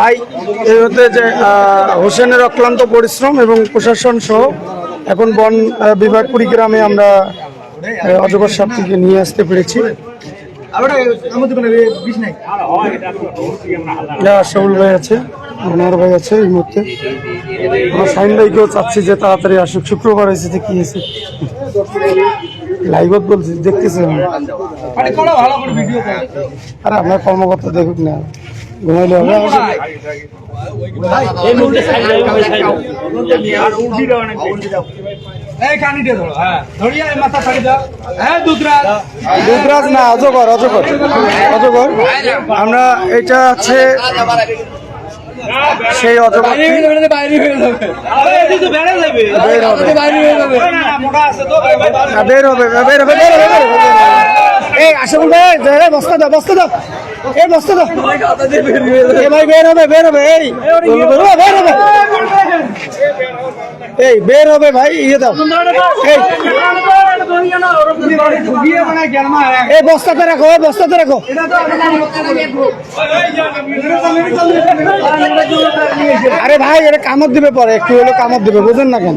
ভাই এই হতে যে হোসেনের অক্লান্ত পরিশ্রম এবং প্রশাসন সহ এখন বন বিভাগ কুড়িগ্রামে আমরা অজগর সাপটিকে নিয়ে আসতে পেরেছি। শাহুল ভাই আছে মনোহর ভাই আছে এই মুহূর্তে। আমরা শাহিন ভাইকেও চাচ্ছি যে তাড়াতাড়ি আসুক। শুক্রবার যে কি হয়েছে লাইভত বলছি দেখতেছি। আরে আপনার কর্মকর্তা দেখুক না। ঘুমাইলে হবে। না অজগর অজগর। অজগর। আমরা এটা আছে সেই অজগর বের হবে। হ্যাঁ, বের হবে বের হবে বের হবে বের হবে। এই ভাই বস্তা দাও বস্তা দাও। এই বস্তা দাও। এ ভাই বের হবে বের হবে এই। ও, বের হবে এই বের হবে ভাই ইয়ে দাও। এই। এই বস্তাতে রাখো এই বস্তাতে রাখো। আরে ভাই এটা কামড় দিবে পরে একটু হলে কামড় দিবে বুঝেন না কেন?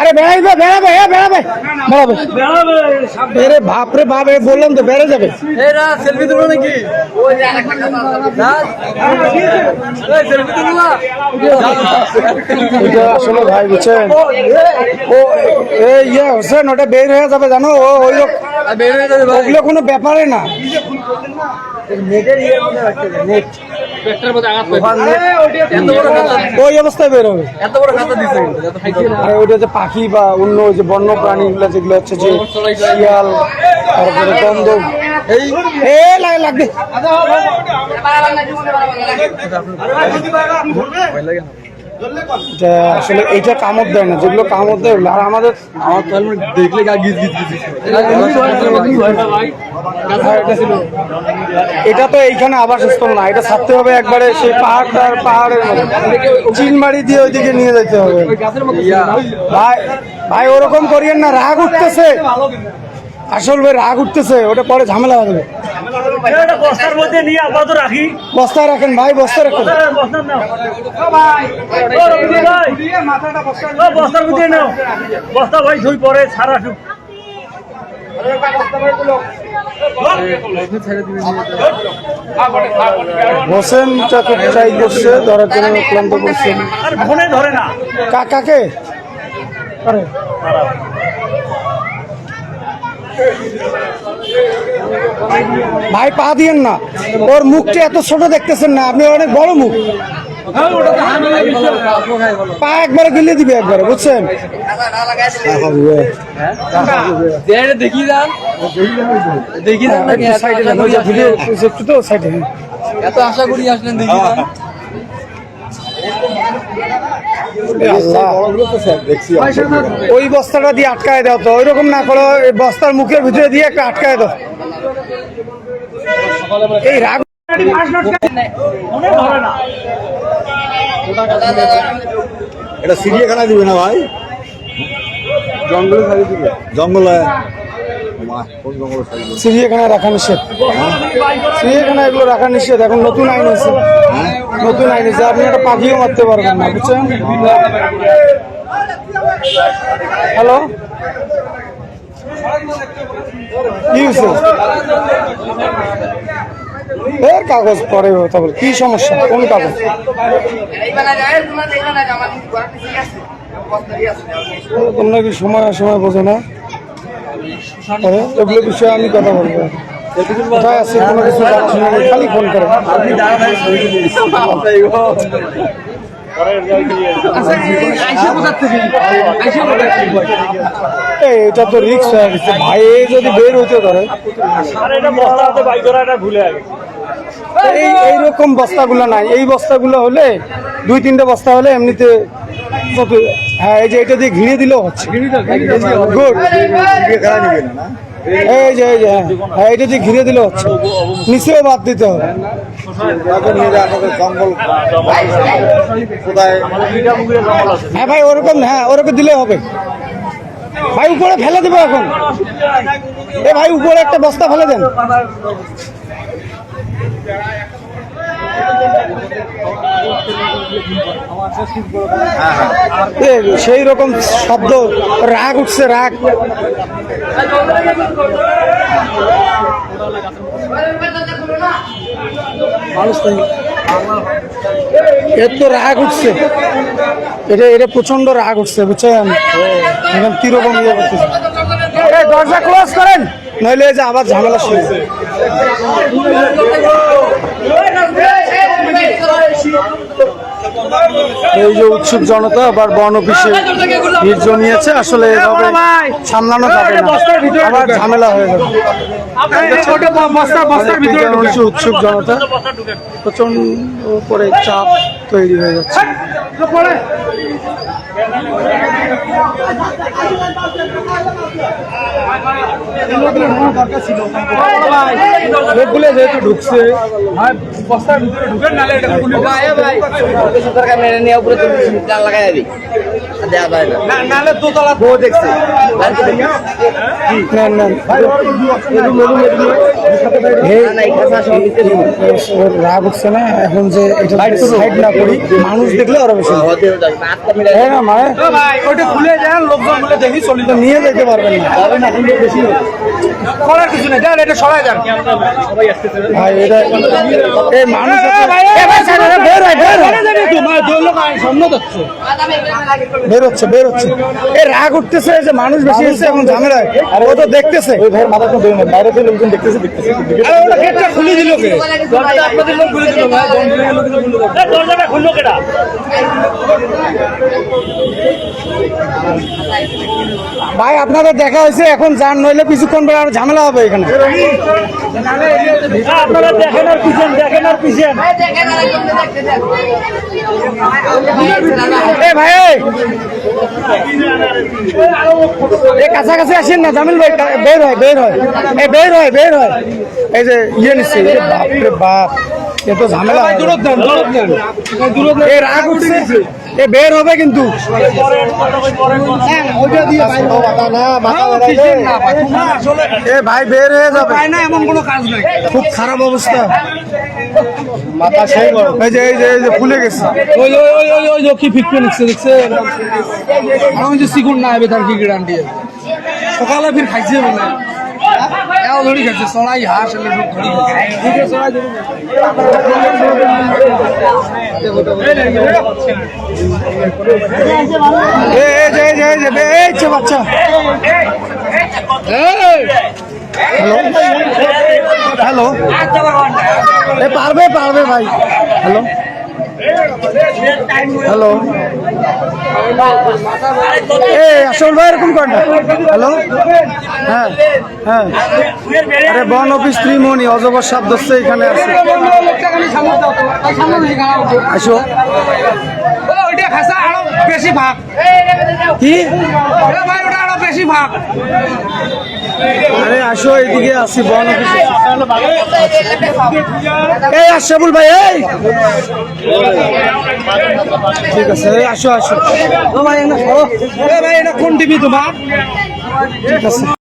আরে বেড়াইবে বেড়াবে এ বেড়াবে বেড়াবে বেড়ে বাপরে বাপ বললাম তো বেড়ে যাবে। সেলফি তুলো নাকি? আসলে ভাই বুঝছেন? ও ইয়ে হোসেন ওটা বের হয়ে যাবে জানো? ও ওই ওগুলো কোনো ব্যাপারে না। পেটটার মধ্যে আঘাত পাইছে ওই অবস্থায় বের হবে এত বড় খাতা দিছে কিন্তু এত ফাইছে আর ওইটা যে পাখি বা অন্য ওই যে বন্য প্রাণীগুলো যেগুলো হচ্ছে যে শিয়াল তারপরে কন্দ এই এ লাগে লাগবে এটা আসলে এইটা কামড় দেয় না যেগুলো কামড় দেয় আর আমাদের আমার তো হেলমেট দেখলে গা গিজ গিজ গিজ এটা তো এইখানে আবাসস্থল না এটা ছাড়তে হবে একবারে সেই পাহাড়টার পাহাড়ের মধ্যে চিনমারি দিয়ে ওইদিকে নিয়ে যেতে হবে। ভাই ভাই ওরকম করিয়েন না রাগ উঠতেছে। আসল ভাই রাগ উঠতেছে ওটা পরে ঝামেলা হবে। বস্তার মধ্যে নিয়ে আপাতত রাখি। বস্তায় রাখেন ভাই বস্তায় রাখেন। বস্তার নাও। ও রবিদি ভাই, ও বস্তার মধ্যে নাও। বস্তা ভাই ধুই পরে সারা শুক হোসেন খুব ট্রাই করছে ধরার জন্য ক্লান্ত করছে। আর ফোনে ধরে না। কাকাকে আরে। ভাই পা দিয়েন না। ওর মুখটা এত ছোট দেখতেছেন না আপনি অনেক বড় মুখ। পা একবারে গিলে দিবে একবারে বুঝছেন? দেখি যান। দেখি যান তো আশা করি আসলেন দেখি যান। ওই বস্তাটা দিয়ে আটকায় দাও তো, ওইরকম না করো বস্তার মুখের ভিতরে দিয়ে একটা আটকায় দাও। এই রাগ এটা চিড়িয়াখানা দিবে না ভাই? জঙ্গলে জঙ্গলে। চিড়িয়াখানায় রাখা নিষেধ। চিড়িয়াখানা এগুলো রাখা নিষেধ। এখন নতুন আইন হয়েছে। নতুন আইন হয়েছে। আপনি একটা পাখিও মারতে পারবেন না, বুঝছেন? হ্যালো? এর কাগজ পরে তারপর কি সমস্যা? কোন কাগজ? তোমরা কি সময় সময় বোঝো না? এগুলো বিষয়ে আমি কথা বলব। কিছু খালি ফোন এটা তো রিক্স হয়ে গেছে। ভাই যদি বের হইতে ধরে। বস্তা এই, এইরকম বস্তাগুলো নাই। এই বস্তাগুলো হলে, দুই তিনটা বস্তা হলে এমনিতে হ্যাঁ এই যে এটা দিয়ে ঘিরে দিলেও হচ্ছে। গুড। এই যে এই যে হ্যাঁ হ্যাঁ এটা দিয়ে ঘিরে দিলে হচ্ছে। নিচেও বাদ দিতে হবে। হ্যাঁ ভাই ওরকম হ্যাঁ ওরকম দিলে হবে। ভাই উপরে ফেলে দেবো এখন। এ ভাই উপরে একটা বস্তা ফেলে দেন। সেই রকম শব্দ রাগ উঠছে রাগ। এর তো রাগ উঠছে। এটা এটা প্রচণ্ড রাগ উঠছে বুঝছেন? এখন কীরকম ইয়ে করতেছে দরজা ক্লোজ করেন। নইলে যে আবার ঝামেলা শুরু। এই যে উৎসুক জনতা আবার বন অফিসে ভিড় জমিয়েছে, আসলে এভাবে সামলানো যাবে আবার ঝামেলা হয়ে যাবে। উৎসুক জনতা প্রচণ্ড করে চাপ তৈরি হয়ে যাচ্ছে। লোকগুলো যেহেতু ঢুকছে সরকার মেনে নিয়ে উপরে তুমি জাল লাগাই দিবি। দেওয়া যায় না। নালে দোতলা বউ দেখছি। না রাগ উঠছে না এখন যে এটা সাইড না করি মানুষ দেখলে ওরা বেশি হ্যাঁ না মানে খুলে দেন লোকজন বলে দেখি চলি তো নিয়ে যেতে পারবেন না করার কিছু নেই দেন এটা সরাই দেন ভাই এটা এই মানুষ এ ভাই স্যার এটা বের হয় বের হয় বের হচ্ছে বের হচ্ছে এই রাগ উঠতেছে যে মানুষ বেশি এসেছে এখন ঝামেলায় আর ও তো দেখতেছে ওই ভাই মাথা তো বাইরে থেকে লোকজন দেখতেছে দেখতেছে ওটা গেটটা খুলে দিল কে? আপনাদের লোক খুলে দিল ভাই দরজাটা খুললো কেটা ভাই আপনাদের দেখা হয়েছে এখন যান নইলে কিছুক্ষণ পরে আর ঝামেলা হবে এখানে। আপনারা দেখেন আর পিছেন দেখেন আর পিছেন। ভাই এই! এ কাছাকাছি আসেন না জামিল ভাই বের হয় বের হয়। এ বের হয় বের হয়। এই যে ইয়ে নিচ্ছে এ বাপ এ তো ঝামেলা এ রাগ উঠছে এ বের হবে কিন্তু। এ ভাই বের হয়ে যাবে। না এমন কোনো কাজ নাই। খুব খারাপ অবস্থা। মাথা সেই এই যে এই যে এই যে ফুলে গেছে। ওই ওই ওই ওই ওই কি ফিটকে নিচ্ছে দেখছে? আমি যে সিকুন না হবে তার কি গ্যারান্টি সকালে ফির খাইছে বলে এও ধরি খাইছে সরাই হাঁস এলে সব ধরি যে বাচ্চা। হ্যালো? হ্যালো? এ পারবে পারবে ভাই। হ্যালো? হ্যালো এ আসল ভাই এরকম করেন না। হ্যালো হ্যাঁ হ্যাঁ। আরে বন অফিস ত্রিমণি অজগর সাপ ধরছে এখানে আছে। আসো। ওইটা খাসা আরও বেশি ভাগ। কি? বেশি ভাগ আরে আসো এইদিকে আসি বন এই আশাবুল ভাই এই। ঠিক আছে আসো আসো। ভাই এটা কোন টিভি তোমার? ঠিক আছে।